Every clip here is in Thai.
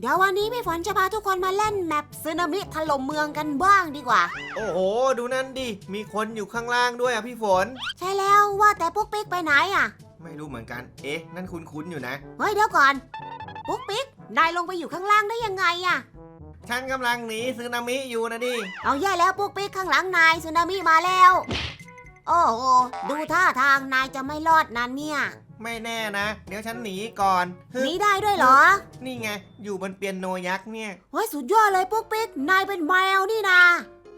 เดี๋ยววันนี้พี่ฝนจะพาทุกคนมาเล่นแมปซึนามิถล่มเมืองกันบ้างดีกว่า โอ้โห ดูนั่นดิ มีคนอยู่ข้างล่างด้วยอะพี่ฝน ใช่แล้วว่าแต่ปุ๊กปิ๊กไปไหนอะ ไม่รู้เหมือนกัน เอ๊ะ นั่นคุ้นๆอยู่นะ เฮ้ยเดี๋ยวก่อน ปุ๊กปิ๊กนายลงไปอยู่ข้างล่างได้ยังไงอะ ฉันกำลังหนีสึนามิอยู่นะดิ เอาแย่แล้วปุ๊กปิ๊กข้างหลังนายสึนามิมาแล้ว โอ้โห ดูท่าทางนายจะไม่รอดนะเนี่ย ไม่แน่นะ เดี๋ยวฉันหนีก่อนฮึหนีได้ด้วยเหรอนี่ไง อยู่บนเปียโนยักษ์เนี่ยเฮ้ยสุดยอดเลยปุ๊กปิ๊กนายเป็นแมวนี่นะ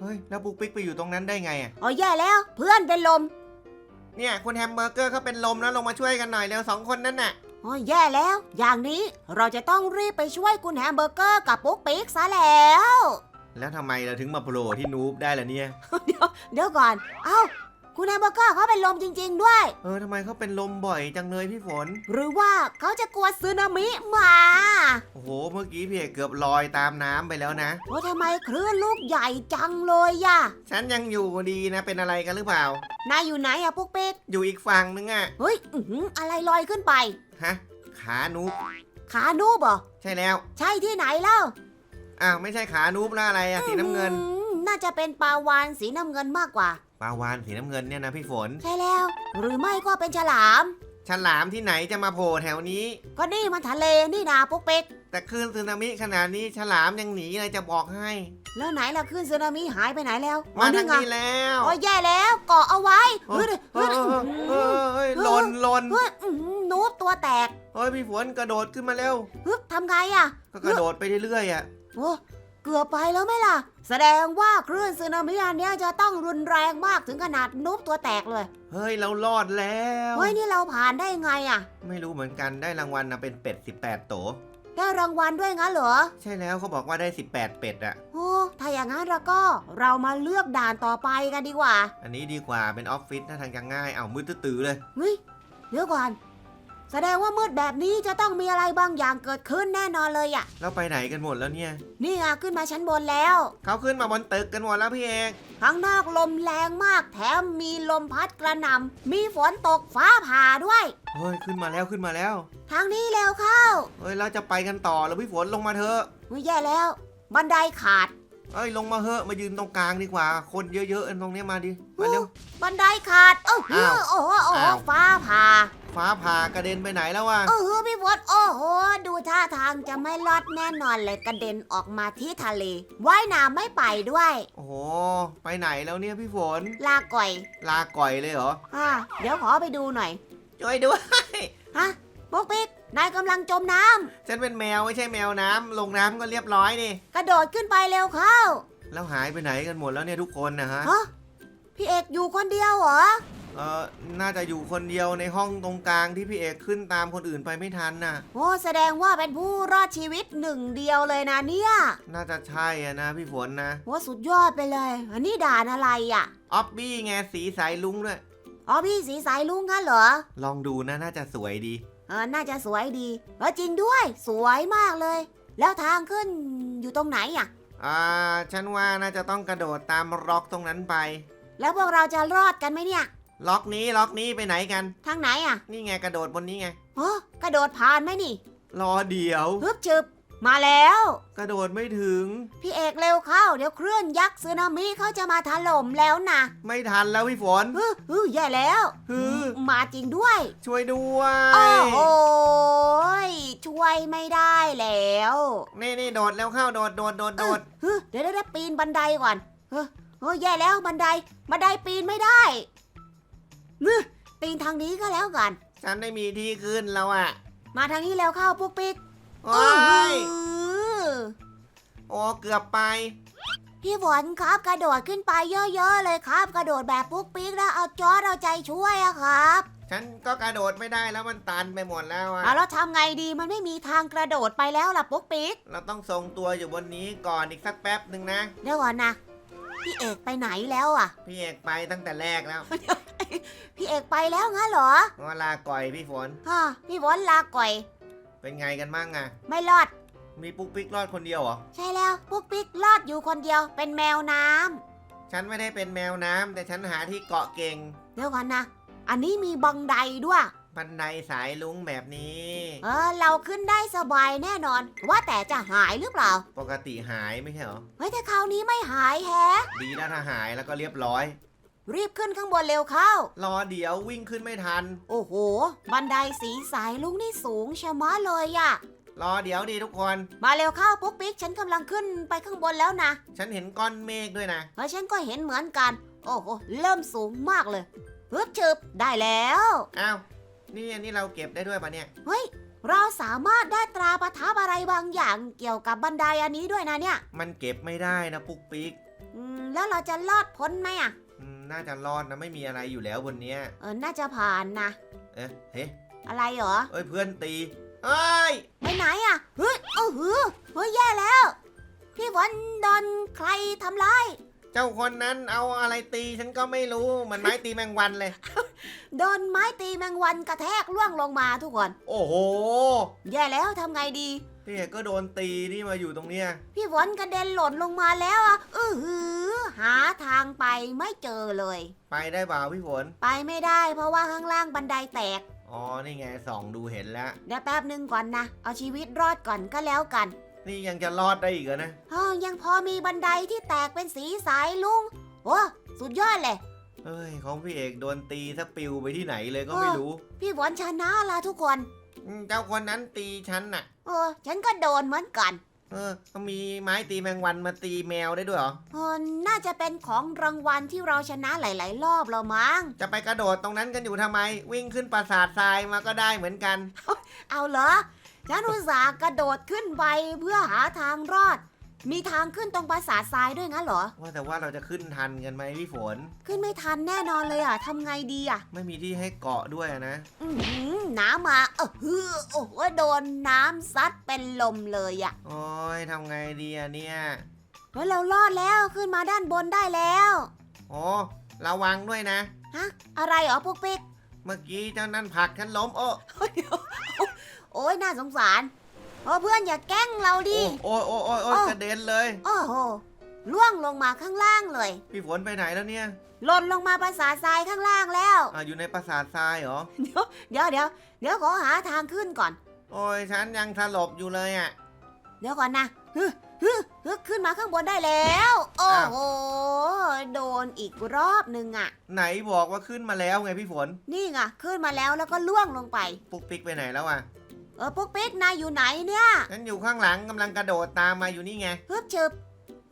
เฮ้ย แล้วปุ๊กปิ๊กไปอยู่ตรงนั้นได้ไงอะเอาแย่แล้ว เพื่อนเป็นลมเนี่ยคุณแฮมเบอร์เกอร์เขาเป็นลมแล้วลงมาช่วยกันหน่อยเร็วสองคนนั่นน่ะ โอ้ยแย่แล้ว อย่างนี้เราจะต้องรีบไปช่วยคุณแฮมเบอร์เกอร์กับปุ๊กปิ๊กซะแล้ว แล้วทำไมเราถึงมาโผล่ที่นูบได้ล่ะเนี่ย เดี๋ยวเดี๋ยวก่อน เอ้า คุณแฮมเบอร์เกอร์เขาเป็นลมจริง ๆ ด้วย เออทำไมเขาเป็นลมบ่อยจังเลยพี่ฝน หรือว่าเขาจะกลัวสึนามิมาโอ้โห เมื่อกี้พี่เอกเกือบลอยตามน้ำไปแล้วนะ ว่าทำไมคลื่นลูกใหญ่จังเลยอะฉันยังอยู่ดีนะเป็นอะไรกันหรือเปล่า นายอยู่ไหนอะปุ๊กปิ๊กอยู่อีกฝั่งนึงอะเฮ้ยอื้อหืออะไรลอยขึ้นไป ฮะ ขานูบขานูบเหรอใช่แล้ว ใช่ที่ไหนเล่าอ้าวไม่ใช่ขานูบแล้วอะไรอะสีน้ำเงิน อื้อหือน่าจะเป็นปลาวานสีน้ำเงินมากกว่า ปลาวานสีน้ำเงินเนี่ยนะพี่ฝน ใช่แล้ว หรือไม่ก็เป็นฉลาม ฉลามที่ไหนจะมาโผล่แถวนี้ ก็นี่มันทะเลนี่นาปุ๊กปิ๊กแต่คลื่นสึนามิขนาดนี้ฉลามยังหนีเลยจะบอกให้ แล้วไหนล่ะคลื่นสึนามิหายไปไหนแล้วมาอ๋อทางไงนี้แล้วโอ้ยแย่แล้วเกาะเอาไว้เฮ้เฮ้ยยเฮ้ยเฮ้เฮ้ยยเฮ้ยเฮ้ยหล่นหล่นเฮ้ยอื้อหือนูบตัวแตกเฮ้ยพี่ฝนกระโดดขึ้นมาเร็วฮึบทำไงอะก็กระโดดไปเรื่อยๆอะโอ้ เกือบไปแล้วไหมล่ะ แสดงว่าคลื่นสึนามิอันเนี้ยจะต้องรุนแรงมากถึงขนาดนูบตัวแตกเลย เฮ้ยเรารอดแล้ว เฮ้ยนี่เราผ่านได้ไงอะไม่รู้เหมือนกันได้รางวัลนะเป็นเป็ด 18 โต ได้รางวัลด้วยงั้นเหรอ ใช่แล้วเขาบอกว่าได้ 18 เป็ดอะโอ้ถ้าอย่างนั้นเราก็เรามาเลือกด่านต่อไปกันดีกว่าอันนี้ดีกว่าเป็นออฟฟิศถ้าทางจะง่ายเอามือตื้อๆเลย เฮ้ยเดี๋ยวก่อน แสดงว่ามืดแบบนี้จะต้องมีอะไรบางอย่างเกิดขึ้นแน่นอนเลยอะแล้วไปไหนกันหมดแล้วเนี่ย นี่ไงขึ้นมาชั้นบนแล้ว เขาขึ้นมาบนตึกกันหมดแล้วพี่เอกข้างนอกลมแรงมากแถมมีลมพัดกระหน่ำมีฝนตกฟ้าผ่าด้วย เฮ้ยขึ้นมาแล้วขึ้นมาแล้ว ทางนี้เร็วเข้า เฮ้ยเราจะไปกันต่อแล้วพี่ฝนลงมาเถอะอุ้ยแย่แล้ว บันไดขาดเอ้ยลงมาเถอะมายืนตรงกลางดีกว่า คนเยอะๆตรงเนี้ยมาดิมาเร็ว บันไดขาด เอออ้าวโอ้โหโอ้โหอ้าว ฟ้าผ่า ฟ้าผ่ากระเด็นไปไหนแล้ววะ เออพี่ฝนโอ้โห ดูท่าทางจะไม่รอดแน่นอนเลยกระเด็นออกมาที่ทะเล ว่ายน้ำไม่ไปด้วย โอ้โห ไปไหนแล้วเนี่ยพี่ฝน ลาก่อยลาก่อยเลยเหรอ อ่าเดี๋ยวขอไปดูหน่อย ช่วยด้วย ฮะปุ๊กปิ๊กนายกำลังจมน้ำฉันเป็นแมวไม่ใช่แมวน้ำลงน้ำก็เรียบร้อยนี่กระโดดขึ้นไปเร็วเข้าแล้วหายไปไหนกันหมดแล้วเนี่ยทุกคนนะฮะ ฮะพี่เอกอยู่คนเดียวเหรอ เออน่าจะอยู่คนเดียวในห้องตรงกลางที่พี่เอกขึ้นตามคนอื่นไปไม่ทันน่ะ โอ้แสดงว่าเป็นผู้รอดชีวิตหนึ่งเดียวเลยนะเนี่ยน่าจะใช่อะนะพี่ฝนนะโอ้สุดยอดไปเลย อันนี้ด่านอะไรอะออบบี้ไงสีสายลุงด้วย อ๋อพี่สีสายลุงงั้นเหรอ ลองดูนะน่าจะสวยดีเออน่าจะสวยดีเออจริงด้วย สวยมากเลย แล้วทางขึ้นอยู่ตรงไหนอะ อ่าฉันว่าน่าจะต้องกระโดดตามล็อกตรงนั้นไป แล้วพวกเราจะรอดกันไหมเนี่ย ล็อกนี้ล็อกนี้ไปไหนกัน ทางไหนอะนี่ไงกระโดดบนนี้ไง โอ้กระโดดผ่านไหมนี่รอเดี๋ยว ฮึบชึบ มาแล้ว กระโดดไม่ถึง พี่เอกเร็วเข้า เดี๋ยวเคลื่อนยักษ์สึนามิเขาจะมาถล่มแล้วนะไม่ทันแล้วพี่ฝน ฮึฮึแย่แล้วฮือมาจริงด้วย ช่วยด้วยโอ้โหยช่วยไม่ได้แล้วนี่นี่โดดแล้วเข้าโดดโดดโดดโดดเฮ้ยเดี๋ยวเดี๋ยวเดี๋ยวปีนบันไดก่อนเฮ้ยเฮ้ยแย่แล้วบันไดบันไดปีนไม่ได้ นึปีนทางนี้ก็แล้วกัน ฉันได้มีที่ขึ้นแล้วอะมาทางนี้แล้วเข้าปุ๊กปิ๊กโอ้ยอื้อโอ้เกือบไป พี่ฝนครับกระโดดขึ้นไปเยอะๆเลยครับ กระโดดแบบปุ๊กปิ๊กแล้วเอาจอร์ดเอาใจช่วยอะครับ ฉันก็กระโดดไม่ได้แล้วมันตันไปหมดแล้วอะเอาแล้วทำไงดีมันไม่มีทางกระโดดไปแล้วล่ะปุ๊กปิ๊กเราต้องทรงตัวอยู่บนนี้ก่อนอีกสักแป๊บหนึ่งนะเดี๋ยวก่อนนะพี่เอกไปไหนแล้วอะพี่เอกไปตั้งแต่แรกแล้ว พี่เอกไปแล้วงั้นเหรอเวลาก่อยพี่ฝนฮะพี่ฝนลาก่อย เป็นไงกันบ้างอะไม่รอด มีปุ๊กปิ๊กรอดคนเดียวเหรอ ใช่แล้วปุ๊กปิ๊กรอดอยู่คนเดียว เป็นแมวน้ำฉันไม่ได้เป็นแมวน้ำแต่ฉันหาที่เกาะเก่งเดี๋ยวก่อนนะ อันนี้มีบังไดด้วย บันไดสายลุงแบบนี้ เออ เราขึ้นได้สบายแน่นอน ว่าแต่จะหายหรือเปล่า ปกติหายไม่ใช่เหรอ เฮ้ยแต่คราวนี้ไม่หายแฮะ ดีนะถ้าหายแล้วก็เรียบร้อย รีบขึ้นข้างบนเร็วเข้ารอเดี๋ยววิ่งขึ้นไม่ทัน โอ้โห บันไดสีสายลุงนี่สูงชะมัดเลยอะรอเดี๋ยวดีทุกคน มาเร็วเข้าปุ๊กปิ๊กฉันกำลังขึ้นไปข้างบนแล้วนะฉันเห็นก้อนเมฆด้วยนะเฮ้ยฉันก็เห็นเหมือนกัน โอ้โหเริ่มสูงมากเลยฮึบฉึบได้แล้ว อ้าว นี่อันนี้เราเก็บได้ด้วยปะเนี่ย เฮ้ย เราสามารถได้ตราประทับอะไรบางอย่างเกี่ยวกับบันไดอันนี้ด้วยนะเนี่ย มันเก็บไม่ได้นะปุ๊กปิ๊กอืมแล้วเราจะรอดพ้นไหมอะอืม น่าจะรอดนะไม่มีอะไรอยู่แล้วบนเนี้ย เออ น่าจะผ่านนะ เอ๊ะเฮ้อะไรเหรอ เอ้ยเพื่อนตีเอ้ยไปไหนอะเฮ้ยโอ้โหเฮ้ยแย่แล้ว พี่ฝนโดนใครทำร้าย เจ้าคนนั้นเอาอะไรตีฉันก็ไม่รู้เหมือนไม้ตีแมงวันเลย โดนไม้ตีแมงวันกระแทกล่วงลงมาทุกคน โอ้โห แย่แล้วทำไงดีพี่ เอกก็โดนตีนี่มาอยู่ตรงเนี้ยพี่ฝนกระเด็นหล่นลงมาแล้วอะอือหือ หาทางไปไม่เจอเลย ไปได้เปล่าพี่ฝนไปไม่ได้เพราะว่าข้างล่างบันไดแตก อ๋อนี่ไงส่องดูเห็นแล้ว เดี๋ยวแป๊บหนึ่งก่อนนะ เอาชีวิตรอดก่อนก็แล้วกันนี่ยังจะรอดได้อีกเหรอนะเฮ้ยยังพอมีบันไดที่แตกเป็นสีสายลุงโอ้สุดยอดเลย เอ้ยของพี่เอกโดนตีซะปิวไปที่ไหนเลยก็ไม่รู้ พี่ฝนชนะละทุกคน อืมเจ้าคนนั้นตีฉันน่ะ เออ ฉันก็โดนเหมือนกันเออก็มีไม้ตีแมงวันมาตีแมวได้ด้วยเหรอ เออน่าจะเป็นของรางวัลที่เราชนะหลาย ๆ รอบแล้วมั้ง จะไปกระโดดตรงนั้นกันอยู่ทำไม วิ่งขึ้นปราสาททรายมาก็ได้เหมือนกัน เอาเหรอ ฉันอุตส่าห์กระโดดขึ้นไปเพื่อหาทางรอด มีทางขึ้นตรงปราสาททรายด้วยงั้นเหรอ ว่าแต่ว่าเราจะขึ้นทันกันไหมพี่ฝน ขึ้นไม่ทันแน่นอนเลยอะทำไงดีอะไม่มีที่ให้เกาะด้วยอะนะ อือหือน้ำมาเออฮือโอ้โหโดนน้ำซัดเป็นลมเลยอะ โอ้ยทำไงดีอะเนี่ยเฮ้ยเรารอดแล้วขึ้นมาด้านบนได้แล้ว โอ้ระวังด้วยนะ ฮะ อะไรเหรอพวกปิ๊กเมื่อกี้เจ้านั่นผลักฉันล้มโอ้ โอ้ยน่าสงสาร โอ้เพื่อนอย่าแกล้งเราดิ โอ้ยโอ้ยโอ้ยโอ้ยอ้าวกระเด็นเลย โอ้โหล่วงลงมาข้างล่างเลยพี่ฝนไปไหนแล้วเนี่ยหล่นลงมาปราสาททรายข้างล่างแล้ว อ่าอยู่ในปราสาททรายเหรอ เดี๋ยวเดี๋ยวเดี๋ยวเดี๋ยวขอหาทางขึ้นก่อน โอ้ยฉันยังสลบอยู่เลยอะ เดี๋ยวก่อนนะฮึฮึฮึขึ้นมาข้างบนได้แล้ว โอ้อ้าว โหโดนอีกรอบหนึ่งอะไหนบอกว่าขึ้นมาแล้วไงพี่ฝน นี่ไงขึ้นมาแล้วแล้วก็ล่วงลงไป ปุ๊กปิ๊กไปไหนแล้วอะ เออปุ๊กปิ๊กนายอยู่ไหนเนี่ยฉันอยู่ข้างหลังกำลังกระโดดตามมาอยู่นี่ไงฮึบเชิบ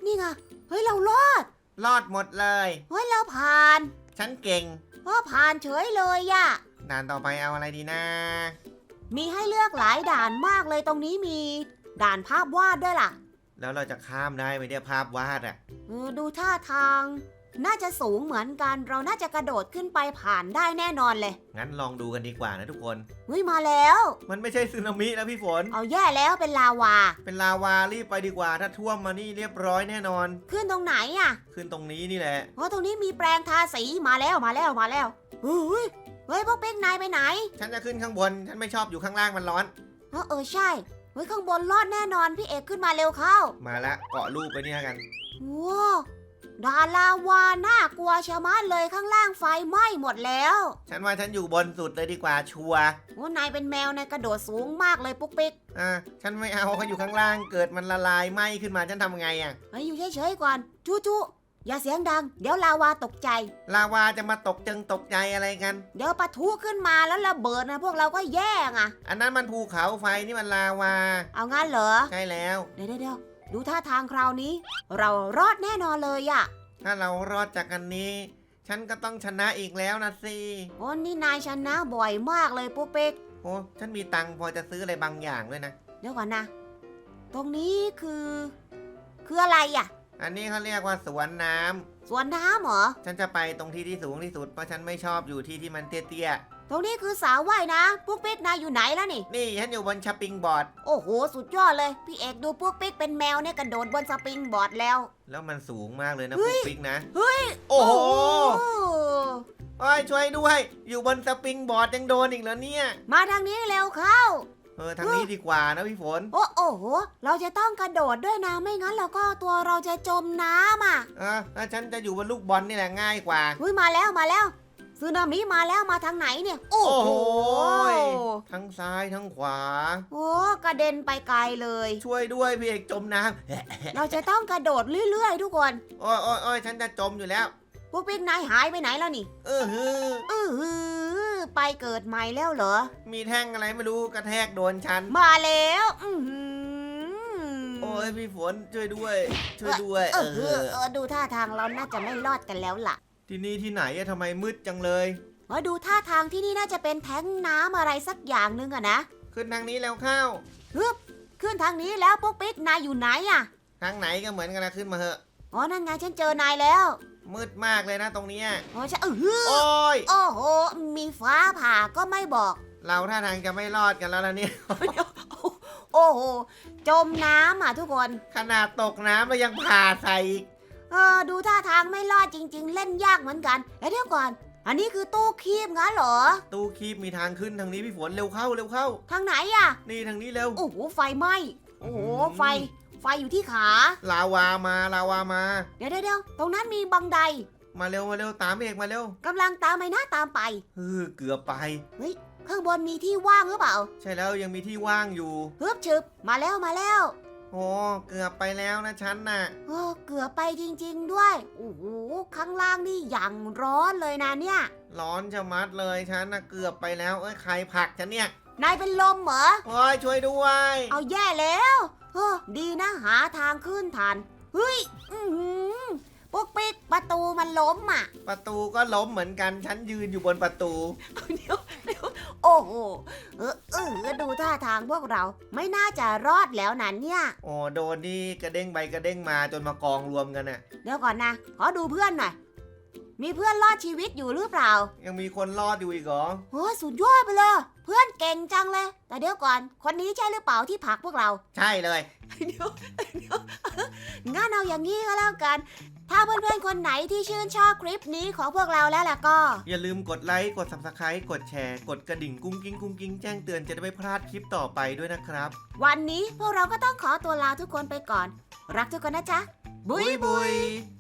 นี่ไงเฮ้ยเรารอดรอดหมดเลย เฮ้ยเราผ่านฉันเก่งเออผ่านเฉยเลยอะด่านต่อไปเอาอะไรดีนะ มีให้เลือกหลายด่านมากเลยตรงนี้มี ด่านภาพวาดด้วยล่ะแล้วเราจะข้ามได้ไหมเนี่ยภาพวาดอะเออดูท่าทาง น่าจะสูงเหมือนกัน เราน่าจะกระโดดขึ้นไปผ่านได้แน่นอนเลย งั้นลองดูกันดีกว่านะทุกคน เฮ้ยมาแล้ว มันไม่ใช่สึนามิแล้วพี่ฝน เอาแย่แล้วเป็นลาวา เป็นลาวารีบไปดีกว่า ถ้าท่วมมานี่เรียบร้อยแน่นอน ขึ้นตรงไหนอะขึ้นตรงนี้นี่แหละ เพราะตรงนี้มีแปลงทาสีมาแล้วมาแล้วมาแล้วเฮ้ยเฮ้ยพวกเป๊กนายไปไหน ฉันจะขึ้นข้างบน ฉันไม่ชอบอยู่ข้างล่างมันร้อน เออเออใช่ เฮ้ยข้างบนรอดแน่นอนพี่เอกขึ้นมาเร็วเข้า มาละเกาะลูกไปเนี่ยกันว้าว ดาลาวาน่ากลัวชะมัดเลยข้างล่างไฟไหม้หมดแล้วฉันว่าฉันอยู่บนสุดเลยดีกว่าชัวร์โอ้นายเป็นแมวนายกระโดดสูงมากเลยปุ๊กปิ๊กอะฉันไม่เอาเขาอยู่ข้างล่างเกิดมันละลายไหม้ขึ้นมาฉันทำไงอะเฮ้ยอยู่เฉยๆก่อนจู้จู้อย่าเสียงดัง เดี๋ยวลาวาตกใจ ลาวาจะมาตกจึงตกใจอะไรกัน เดี๋ยวปะทุขึ้นมาแล้วระเบิดนะพวกเราก็แย่งอะอันนั้นมันภูเขาไฟนี่มันลาวา เอางั้นเหรอใช่แล้ว เดี๋ยวเดี๋ยวเดี๋ยวดูท่าทางคราวนี้ เรารอดแน่นอนเลยอะถ้าเรารอดจากอันนี้ ฉันก็ต้องชนะอีกแล้วนะสิโอ้นี่นายชนะบ่อยมากเลยปุ๊กปิ๊กโอ้ฉันมีตังค์พอจะซื้ออะไรบางอย่างด้วยนะ เดี๋ยวก่อนนะ ตรงนี้คือ คืออะไรอะอันนี้เขาเรียกว่าสวนน้ำ สวนน้ำเหรอ ฉันจะไปตรงที่ที่สูงที่สุด เพราะฉันไม่ชอบอยู่ที่ที่มันเตี้ยตรงนี้คือสาวว่ายนะปุ๊กปิ๊กนายอยู่ไหนแล้วนี่ ๆ นี่ฉันอยู่บนชัปปิ้งบอร์ด โอ้โห สุดยอดเลย พี่เอกดูปุ๊กปิ๊กเป็นแมวเนี่ยกระโดดบนสปริงบอร์ดแล้ว แล้วมันสูงมากเลยนะเฮ้ปุ๊ย กปิ๊กนะ เฮ้ยโอ้โหโอ้โอ้ยช่วยด้วย อยู่บนสปริงบอร์ดยังโดนอีกเหรอเนี่ย มาทางนี้เร็วเข้า เออทางนี้ดีกว่านะพี่ฝน โอ้โอ้โห เราจะต้องกระโดดด้วยนะ ไม่งั้นเราก็ตัวเราจะจมน้ำอะเออถ้าฉันจะอยู่บนลูกบอลนี่แหละง่ายกว่าเฮ้ยมาแล้วมาแล้วสึนามิมาแล้วมาทางไหนเนี่ย โอ้โอ้โหโหทั้งซ้ายทั้งขวา โอ้กระเด็นไปไกลเลย ช่วยด้วยพี่เอกจมน้เราจะต้องกระโดดเรื่อยๆ ทุกคนำโอ้ยโอ้ยโอ้ยฉันจะจมอยู่แล้วพวกปิ๊กนายหายไปไหนแล้วนี่ เออฮืออือหือไป เกิดใหม่แล้วเหรอ มีแท่งอะไรไม่รู้กระแทกโดนฉัน มาแล้วอือหือโอ้ยพี่ฝนช่วยด้วย ช่วยด้วย เอเอออเออดูท่าทางเราน่าจะไม่รอดกันแล้วล่ะที่นี่ที่ไหนอะทำไมมืดจังเลยเออดูท่าทางที่นี่น่าจะเป็นแท้งน้ำอะไรสักอย่างหนึงอะนะขึ้นทางนี้แล้วเข้าขึ้นทางนี้แล้วพวกปิ๊กนายอยู่ไหนอะทางไหนก็เหมือนกันนะขึ้นมาเหอะ อ๋อนั่นไงฉันเจอนายแล้วมืดมากเลยนะตรงเนี้ยอ๋อฉันเออหือโอ้ยโอ้โห มีฟ้าผ่าก็ไม่บอก เราท่าทางจะไม่รอดกันแล้วล่ะเนี่ย โอ้โห จมน้ำอะทุกคน ขนาดตกน้ำแล้วยังผ่าใส่อีกเออดูท่าทางไม่รอดจริง ๆ เล่นยากเหมือนกันแล้วเดี๋ยวก่อน อันนี้คือตู้คีบงั้นเหรอ ตู้คีบมีทางขึ้นทางนี้พี่ฝนเร็วเข้าเร็วเข้า ทางไหนอะ นี่ทางนี้เร็ว โอ้โหไฟไหม้โอ้โหอืมไฟ ไฟอยู่ที่ขา ลาวามาลาวามาเดี๋ยวเดี๋ยวเดี๋ยวตรงนั้นมีบังไดมาเร็วมาเร็วตามพี่เอกมาเร็วกำลังตามไปนะตามไปเออเกือบไปข้างบนมีที่ว่างหรือเปล่า ใช่แล้วยังมีที่ว่างอยู่ฮึบฉึบมาแล้วมาแล้วโอ้เกือบไปแล้วนะฉันน่ะโอ้เกือบไปจริง ๆ ด้วยโอ้โหข้างล่างนี่อย่างร้อนเลยนะเนี่ย ร้อนชะมัดเลยฉันน่ะเกือบไปแล้วเอ้ยใครผลักฉันเนี่ย นายเป็นลมเหรอ โอ้ยช่วยด้วย เอาแย่แล้วเฮ้อดีนะหาทางขึ้นทัน เฮ้ย อือหือปุ๊กปิ๊กประตูมันล้มอะ ประตูก็ล้มเหมือนกันฉันยืนอยู่บนประตู เดี๋ยวเดี๋ยวโอ้โห เออเออดูท่าทางพวกเราไม่น่าจะรอดแล้วนะเนี่ย โอ้โดนนี่กระเด้งไปกระเด้งมาจนมากองรวมกันน่ะเดี๋ยวก่อนนะ ขอดูเพื่อนหน่อย มีเพื่อนรอดชีวิตอยู่หรือเปล่ายังมีคนรอดอยู่อีกเหรอ โอ้สุดยอดไปเลย เพื่อนเก่งจังเลย แต่เดี๋ยวก่อน คนนี้ใช่หรือเปล่าที่ผลักพวกเรา ใช่เลย เดี๋ยวเดี๋ยวงั้นเอาอย่างนี้ก็แล้วกัน ถ้าเพื่อนๆคนไหนที่ชื่นชอบคลิปนี้ของพวกเราแล้วล่ะก็ อย่าลืมกดไลค์ กด subscribe กดแชร์ กดกระดิ่งกุ้งกิ้งกุ้งกิ้งแจ้งเตือนจะได้ไม่พลาดคลิปต่อไปด้วยนะครับ วันนี้พวกเราก็ต้องขอตัวลาทุกคนไปก่อน รักทุกคนนะจ๊ะ บุยบุยย